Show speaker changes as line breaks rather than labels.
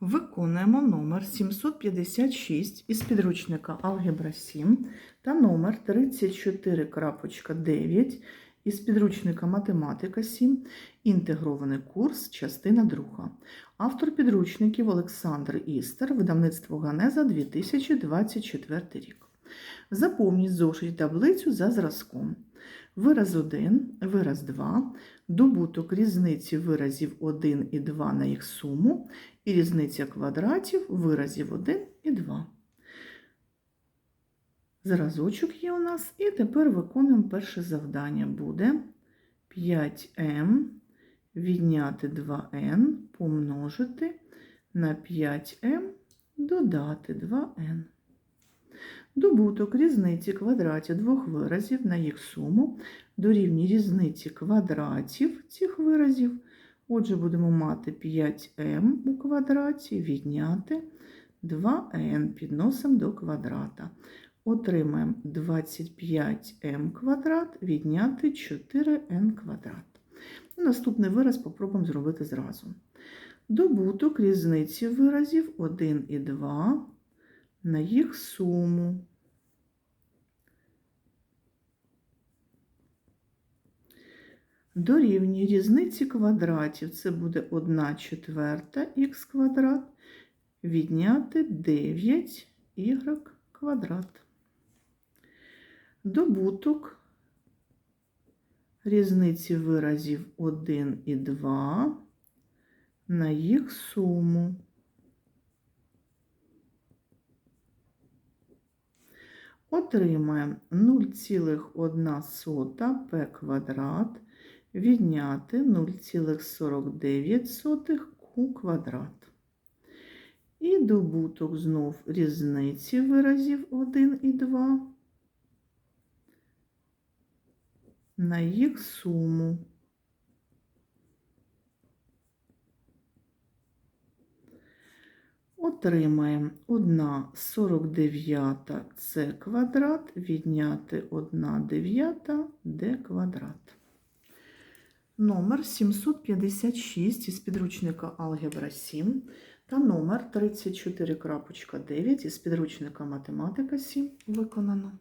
Виконуємо номер 756 із підручника Алгебра 7 та номер 34.9 із підручника Математика 7, інтегрований курс, частина 2. Автор підручників Олександр Істер, видавництво Ганеза 2024 рік. Заповніть зошить таблицю за зразком. Вираз 1, вираз 2, добуток різниці виразів 1 і 2 на їх суму і різниця квадратів виразів 1 і 2. Зразочок є у нас, і тепер виконуємо перше завдання. Буде 5m відняти 2n помножити на 5m додати 2n. Добуток різниці квадратів двох виразів на їх суму дорівнює різниці квадратів цих виразів. Отже, будемо мати 5m у квадраті відняти 2n підносимо до квадрата. Отримаємо 25m квадрат відняти 4n квадрат. Наступний вираз попробуємо зробити зразу. Добуток різниці виразів 1 і 2 на їх суму. Дорівнює різниці квадратів. Це буде 1 четверта х квадрат відняти 9y квадрат. Добуток різниці виразів 1 і 2 на їх суму. Отримаємо 0,1 p квадрат відняти 0,49 q квадрат. І добуток знов різниці виразів 1 і 2 на їх суму. Отримаємо 1 49 це квадрат відняти 1 дев'ята d квадрат. Номер 756 із підручника Алгебра 7 та номер 34.9 із підручника Математика 7 виконано.